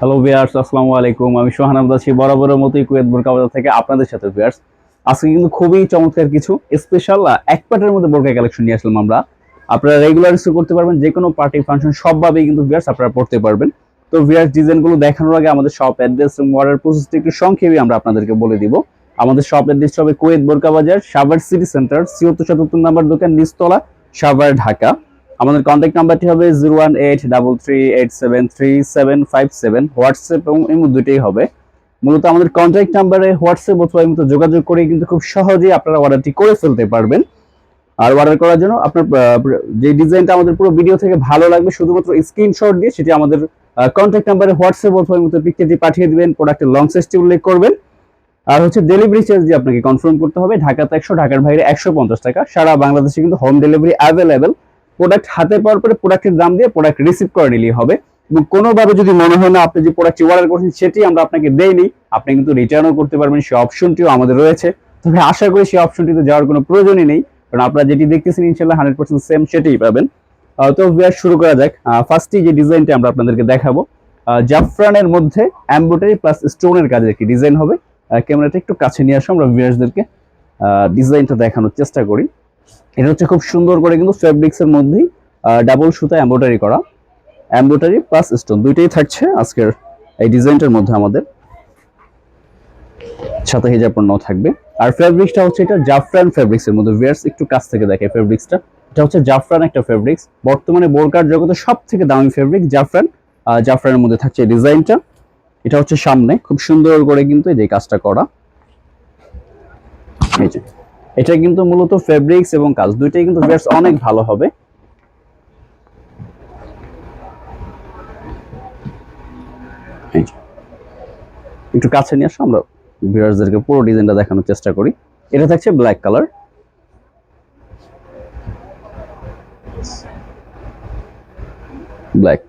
Hello viewers আসসালামু আলাইকুম। আমি সোহান আছি বরাবরের মতোই কুয়েত বোরকা বাজার থেকে আপনাদের সাথে ভিয়ার্স আজকে কিন্তু খুবই চমৎকার কিছু স্পেশাল এক পার্টের মধ্যে বোরকা কালেকশন নিয়ে আসলাম আমরা। আপনারা রেগুলার ইউজ করতে পারবেন, যে কোনো পার্টি ফাংশন সবভাবেই কিন্তু ভিয়ার্স আপনারা পড়তে পারবেন। তো ভিয়ার্স ডিজাইনগুলো দেখানোর আগে আমাদের শপ অ্যাড্রেস এবং অর্ডার প্রসেসটা একটু সংক্ষেপে আমরা আপনাদেরকে বলে দিব। আমাদের শপ অ্যাড্রেস হবে কুয়েত বোরকা বাজার, সাভার সিটি সেন্টার ছিয়াত্তর সাতাত্তর নাম্বার দোকান, নিচতলা, সাভার, ঢাকা। আমাদের কন্ট্যাক্ট নাম্বারটি হবে zero one eight double three eight seven three seven five seven WhatsApp এবং ইমো দুটোই হবে। মূলত আমাদের কন্ট্যাক্ট নাম্বারে হোয়াটসঅ্যাপ অথবা ইমোতে যোগাযোগ করে কিন্তু খুব সহজেই আপনারা অর্ডারটি করে ফেলতে পারবেন। আর অর্ডার করার জন্য আপনার যে ডিজাইনটা আমাদের পুরো ভিডিও থেকে ভালো লাগবে, শুধুমাত্র স্ক্রিনশট দিয়ে সেটি আমাদের কন্ট্যাক্ট নাম্বারে হোয়াটসঅ্যাপ অথবা ইমোতে পিকচারটি পাঠিয়ে দিবেন প্রোডাক্টের লং সাইজটি উল্লেখ করবেন। আর হচ্ছে ডেলিভারি চার্জ দিয়ে আপনাকে কনফার্ম করতে হবে, ঢাকাতে একশো, ঢাকার বাইরে একশো পঞ্চাশ টাকা। সারা বাংলাদেশে কিন্তু হোম ডেলিভারি অ্যাভেলেবেল প্রোডাক্ট হাতে পাওয়ার পরে প্রোডাক্টের দাম দিয়ে প্রোডাক্ট রিসিভ করে নিলেই হবে। এবং কোনোভাবে যদি মনে হয় না আপনি যে প্রোডাক্টটি অর্ডার করছেন, সেটি আমরা আপনাকে দেইনি, আপনি কিন্তু রিটার্নও করতে পারবেন, সেই অপশনটিও আমাদের রয়েছে। তবে আশা করি সেই অপশনটিতে যাওয়ার কোনো প্রয়োজনই নেই, কারণ আপনারা যেটি দেখতেছেন ইনশাল্লাহ হান্ড্রেড পার্সেন্ট সেম সেটাই পাবেন। তো ভিয়ার শুরু করা যাক। ফার্স্টই যে ডিজাইনটা আমরা আপনাদেরকে দেখাবো জাফরানের মধ্যে অ্যাম্বোটারি প্লাস স্টোনের কাজের একটি ডিজাইন হবে। ক্যামেরাটা একটু কাছে নিয়ে আসো, আমরা ভিউয়ার্সদেরকে ডিজাইনটা দেখানোর চেষ্টা করি। এটা হচ্ছে খুব সুন্দর করে কিন্তু ফেব্রিক্স এর মধ্যেই ডাবল সুতা এমব্রয়ডারি করা। এমব্রয়ডারি প্লাস স্টোন দুইটাই থাকছে আজকের এই ডিজাইনটার মধ্যে আমাদের। সাথে হিজাব পণ্য থাকবে। আর ফেব্রিক্সটা হচ্ছে এটা জাফরান ফেব্রিক্স এর মধ্যে ভিয়ার্স একটু কাছ থেকে দেখে ফেব্রিক্সটা এটা হচ্ছে জাফরান একটা ফেব্রিক্স বর্তমানে বোরকার জগতে সব থেকে দামি ফেব্রিক জাফরান জাফরানের মধ্যে থাকছে ডিজাইনটা এটা হচ্ছে সামনে, খুব সুন্দর করে কিন্তু এই যে কাজটা করা। এই যে। এটা কিন্তু মূলত ফেব্রিক্স এবং কাজ। দুইটাই কিন্তু বেশ অনেক ভালো হবে। একটু কাছে নিয়ে আসো, আমরা ভিউয়ার্সদেরকে পুরো ডিজাইনটা দেখানোর চেষ্টা করি। এটা থাকছে ব্ল্যাক কালার ব্ল্যাক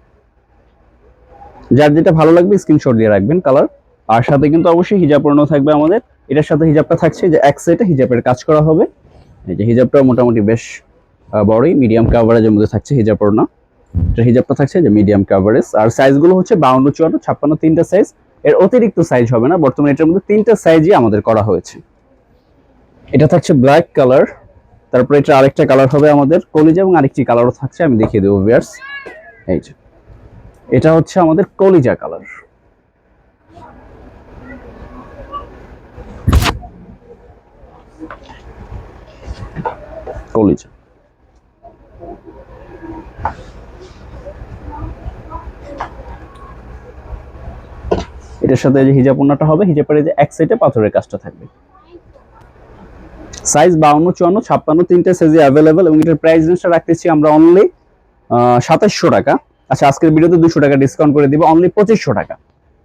যার যেটা ভালো লাগবে স্ক্রিনশট দিয়ে রাখবেন কালার আর সাথে কিন্তু অবশ্যই হিজাব থাকবে আমাদের। এটার সাথে হিজাবটা থাকছে যে এক সাইডে হিজাবের কাজ করা হবে। এই যে হিজাবটাও মোটামুটি বেশ বড়ই। মিডিয়াম কাভারেজের মধ্যে থাকছে হিজাব পরানো এটা হিজাবটা থাকছে যে মিডিয়াম কাভারেজ আর সাইজগুলো হচ্ছে বাউন্ন, চুয়ান্ন, ছাপ্পান্ন তিনটা সাইজ এর অতিরিক্ত সাইজ হবে না। বর্তমানে এটার মধ্যে তিনটা সাইজই আমাদের করা হয়েছে। এটা থাকছে ব্ল্যাক কালার তারপরে এটা আরেকটা কালার হবে আমাদের কলিজা এবং আরেকটি কালারও থাকছে। আমি দেখিয়ে দেবো ভিয়ার্স এই যে। এটা হচ্ছে আমাদের কলিজা কালার কলিজা এটার সাথে যে হিজাব ওন্নাটা হবে, হিজাবের যে এক সাইডে পাথরের কাজটা থাকবে। সাইজ বাউন্ন, চুয়ান্ন, ছাপ্পান্ন, তিনটে সাইজে অ্যাভেলেবেল এবং এটার প্রাইস রেঞ্জটা রাখতেছি আমরা অনলি সাতাশশো টাকা। আচ্ছা আজকের ভিডিওতে দুশো টাকা ডিসকাউন্ট করে দিব অনলি পঁচিশশো টাকা।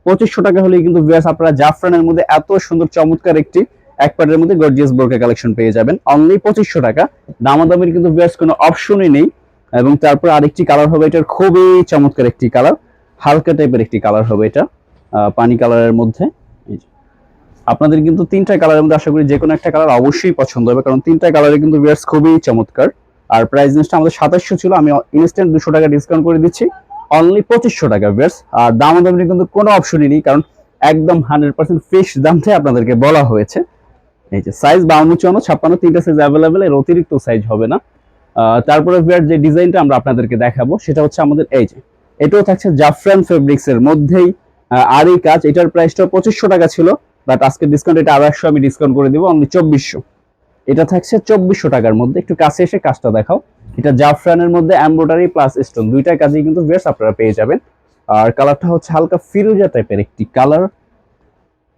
পঁচিশশো টাকা হলেই কিন্তু ভিউয়ার্স আপনারা জাফরানের মধ্যে এত সুন্দর চমৎকার একটি এক পার্টের মধ্যে গর্জিয়াস বোরকা কালেকশন পেয়ে যাবেন। অনলি পঁচিশশো টাকা। দামাদামির কিন্তু ভিউয়ার্স কোনো অপশনই নেই। এবং তারপর আরেকটি কালার হবে এটার খুবই চমৎকার একটি কালার হালকা টাইপের একটি কালার হবে এটা পানি কালারের মধ্যে। আপনাদের কিন্তু তিনটা কালারের মধ্যে আশা করি যে কোনো একটা কালার অবশ্যই পছন্দ হবে, কারণ তিনটা কালারে কিন্তু ভিউয়ার্স খুবই চমৎকার। আর প্রাইস রেঞ্জটা আমাদের সাতাশশো ছিল, আমি ইনস্ট্যান্ট দুশো টাকা ডিসকাউন্ট করে দিচ্ছি। অনলি পঁচিশশো টাকা ভিউয়ার্স আর দাম দামের কিন্তু কোনো অপশনই নেই, কারণ একদম হান্ড্রেড পার্সেন্ট ফিক্স দামটাই আপনাদেরকে বলা হয়েছে। এই যে সাইজ বাউন্ন, চুয়ান্ন, ছাপ্পান্ন তিনটা সাইজ অ্যাভেলেবেল এর অতিরিক্ত সাইজ হবে না। তারপরে ভিউয়ার যে ডিজাইনটা আমরা আপনাদেরকে দেখাবো, সেটা হচ্ছে আমাদের, এই যে, এটাও থাকছে জাফরান ফেব্রিক্স এর মধ্যেই আর এই কাজ, এটার প্রাইসটা পঁচিশশো টাকা ছিল বাট আজকে ডিসকাউন্ট এটা একশো আমি ডিসকাউন্ট করে দিব অনলি চব্বিশশো। এটা থাকছে চব্বিশশো টাকার মধ্যে, একটু কাছে এসে কাজটা দেখাও। এটা জাফরানের মধ্যে এমব্রয়ডারি প্লাস স্টোন দুইটা কাজেই কিন্তু বেশ আপনারা পেয়ে যাবেন। আর কালারটা হচ্ছে হালকা ফিরোজা টাইপের একটি কালার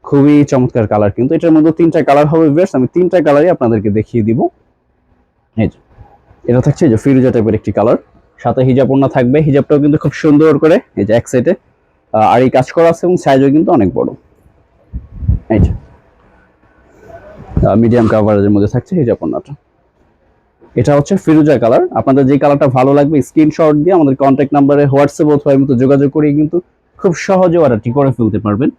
খুবই চমৎকার কালার কিন্তু এটার মধ্যে তিনটা কালার হবে বেশ আমি তিনটা কালারই আপনাদেরকে দেখিয়ে দিব। এই যে, এটা থাকছে যে ফিরোজা টাইপের একটি কালার সাথে হিজাব ওড়না থাকবে। হিজাবটাও কিন্তু খুব সুন্দর করে এই যে এক সাইডে আর এই কাজ করা আছে এবং সাইজও কিন্তু অনেক বড়। এই যে মিডিয়াম কাভারেজের মধ্যে থাকছে হিজাব ওড়নাটা। এটা হচ্ছে ফিরোজা কালার আপনাদের যে কালারটা ভালো লাগবে স্ক্রিনশট দিয়ে আমাদের কন্ট্যাক্ট নাম্বারে হোয়াটসঅ্যাপ অথবা মতো যোগাযোগ করে কিন্তু খুব সহজে অর্ডারটি করে ফেলতে পারবেন।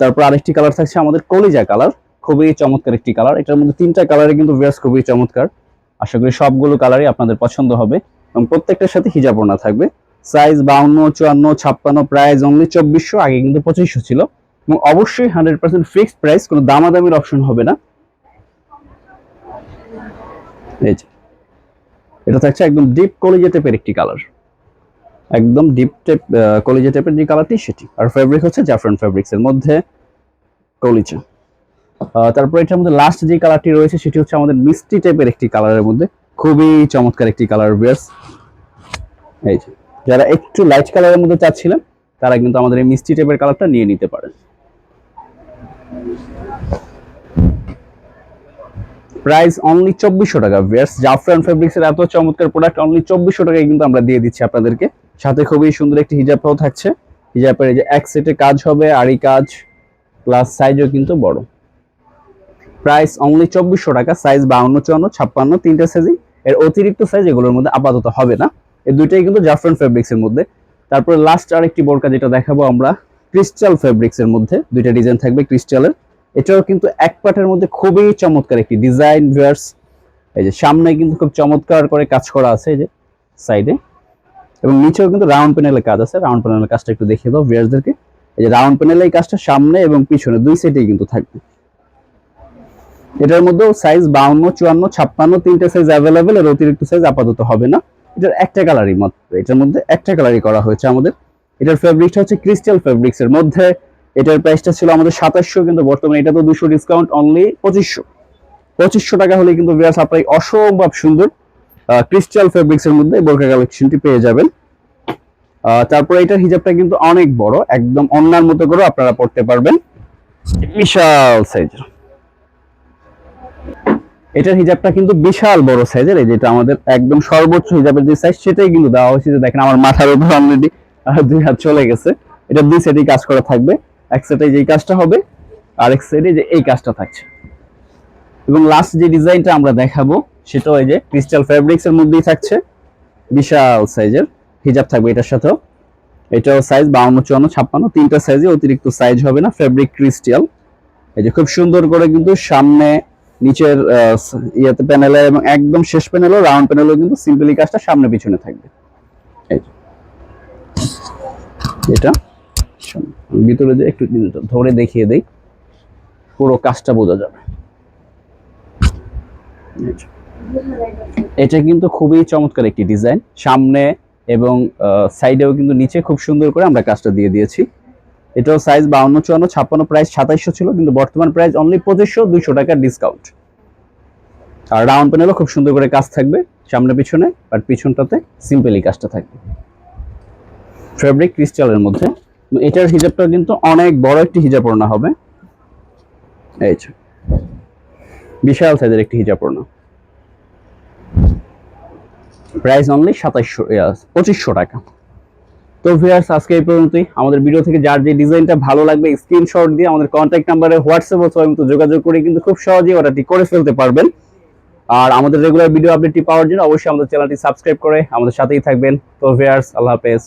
তারপর আরেকটি কালার থাকছে আমাদের কলিজা কালার খুবই চমৎকার একটি কালার এটার মধ্যে তিনটা কালারে কিন্তু বেশ খুবই চমৎকার। আশা করি সবগুলো কালারই আপনাদের পছন্দ হবে এবং প্রত্যেকটার সাথে হিজাব থাকবে। সাইজ বাউন্ন, চুয়ান্ন, ছাপ্পান্ন প্রাইস অনলি চব্বিশশো, আগে কিন্তু পঁচিশশো ছিল। এবং অবশ্যই হান্ড্রেড পার্সেন্ট ফিক্সড প্রাইস কোনো দামাদামির অপশন হবে না। এটা থাকছে একদম ডিপ কলিজা টাইপের একটি কালার একদম ডিপ টাইপ কলিজা টাইপের যে কালারটি সেটি। আর ফেব্রিক হচ্ছে জাফরান ফেব্রিক্স এর মধ্যে কলিজা। তারপর এটার মধ্যে লাস্ট যে কালারটি রয়েছে সেটি হচ্ছে আমাদের মিষ্টি টাইপের একটি কালারের মধ্যে। খুবই চমৎকার একটি কালার বিয়ার্স এই যে, যারা একটু লাইট কালারের মধ্যে চাচ্ছিলেন, তারা কিন্তু আমাদের এই মিষ্টি টাইপের কালারটা নিয়ে নিতে পারেন। প্রাইস অনলি চব্বিশশো টাকা ভিয়ার্স জাফরান ফেব্রিক্স এর এত চমৎকার প্রোডাক্ট অনলি চব্বিশশো টাকায় কিন্তু আমরা দিয়ে দিচ্ছি আপনাদেরকে। সাথে খুবই সুন্দর একটি হিজাবটাও থাকছে। হিজাবের এই যে এক সেটে কাজ হবে, আড়ি কাজ প্লাস সাইজও কিন্তু বড়। প্রাইস অনলি চব্বিশশো টাকা সাইজ বাউন্ন, চুয়ান্ন, ছাপ্পান্ন, তিনটা সাইজই। এর অতিরিক্ত সাইজ এগুলোর মধ্যে আপাতত হবে না। এই দুইটাই কিন্তু জাফরান ফেব্রিক্স এর মধ্যে। তারপরে লাস্ট আরেকটি বোরকা যেটা দেখাবো আমরা ক্রিস্টাল ফেব্রিক্স এর মধ্যে। দুইটা ডিজাইন থাকবে ক্রিস্টালের এটাও কিন্তু এক পাটের মধ্যে খুবই চমৎকার একটি ডিজাইন ভিউয়ার্স এই যে সামনে কিন্তু খুব চমৎকার করে কাজ করা আছে এই যে সাইডে এবং নিচেও কিন্তু রাউন্ড প্যানেলের কাজ আছে। রাউন্ড প্যানেলের কাজটা একটু দেখিয়ে দাও ভিউয়ার্সদেরকে এই যে রাউন্ড প্যানেলের এই কাজটা সামনে এবং পিছনে, দুই সাইডেই কিন্তু থাকবে। এটার মধ্যেও সাইজ বাউন্ন, চুয়ান্ন, ছাপ্পান্ন তিনটে সাইজ অ্যাভেলেবেল এর অতিরিক্ত সাইজ আপাতত হবে না। এটার একটা কালারই মাত্র এটার মধ্যে একটা কালারই করা হয়েছে আমাদের। এটার ফেব্রিকটা হচ্ছে ক্রিস্টাল ফেব্রিক্স এর মধ্যে। এটার প্রাইসটা ছিল আমাদের সাতাশশো, কিন্তু বর্তমানে এটা তো দুশো ডিসকাউন্ট অনলি পঁচিশশো। পঁচিশশো টাকা হলে কিন্তু বিয়ার্স আপনার অসম্ভব সুন্দর। ক্রিস্টাল ফেব্রিক্স এর মধ্যে বোরকা কালেকশনটি পেয়ে যাবেন। তারপরে এটার হিজাবটা কিন্তু অনেক বড়, একদম অন্যার মতো করে আপনারা পড়তে পারবেন। বিশাল সাইজের এটার হিজাবটা কিন্তু বিশাল বড় সাইজের এই যেটা আমাদের একদম সর্বোচ্চ হিজাবের যে সাইজ সেটাই কিন্তু দেওয়া হয়েছে। যে দেখেন, আমার মাথার উপর অলরেডি দুই হাত চলে গেছে। এটা দুই সাইডেই কাজ করা থাকবে। এক সাইডে যেই কাজটা হবে, আর এক সাইডে যে এই কাজটা থাকছে। এবং লাস্ট যে ডিজাইনটা আমরা দেখাবো সেটাও এই যে ক্রিস্টাল ফেব্রিক্স এর মধ্যেই থাকছে। বিশাল সাইজের হিজাব থাকবে এটার সাথেও। এটাও সাইজ বাউন্ন, চুয়ান্ন, ছাপ্পান্ন। তিনটা সাইজে অতিরিক্ত সাইজ হবে না ফেব্রিক ক্রিস্টাল এই যে খুব সুন্দর করে কিন্তু সামনে, নিচের ইয়েতে প্যানেলে এবং একদম শেষ প্যানেলও রাউন্ড প্যানেলও কিন্তু সিম্পলি কাজটা সামনে পিছনে থাকবে। এটা। ভিতরে যে একটু ধরে দেখিয়ে দেই। পুরো কাজটা বোঝা যাবে। এটা কিন্তু খুবই চমৎকার একটি ডিজাইন। সামনে এবং সাইডেও কিন্তু নিচে খুব সুন্দর করে আমরা কাজটা দিয়ে দিয়েছি। এটাও সাইজ বাউন্ন, চুয়ান্ন, ছাপ্পান্ন প্রাইস সাতাইশশো ছিল, কিন্তু বর্তমান প্রাইস অনলি পঁচিশশো দুইশো টাকার ডিসকাউন্ট আর রাউন্ড প্যানেলও খুব সুন্দর করে কাজ থাকবে, সামনে পিছনে, আর পিছনটাতে সিম্পলি কাজটা থাকবে। ফেব্রিক ক্রিস্টালের মধ্যে। এটার হিজাবটা কিন্তু অনেক বড় একটি হিজাব ওড়না হবে। এই বিশাল সাইজের একটি হিজাব ওড়না। প্রাইস অনলি সাতাইশশো পঁচিশশো টাকা। তো ভিউয়ার্স আজকে এই পর্যন্তই। আমাদের ভিডিও থেকে যার যে ডিজাইনটা ভালো লাগবে স্ক্রিনশট দিয়ে আমাদের কন্ট্যাক্ট নাম্বারে হোয়াটসঅ্যাপ অথবা মতো যোগাযোগ করে কিন্তু খুব সহজেই অর্ডারটি করে ফেলতে পারবেন। আর আমাদের রেগুলার ভিডিও আপডেটটি পাওয়ার জন্য অবশ্যই আমাদের চ্যানেলটি সাবস্ক্রাইব করে আমাদের সাথেই থাকবেন। তো ভিউয়ার্স আল্লাহ হাফেজ।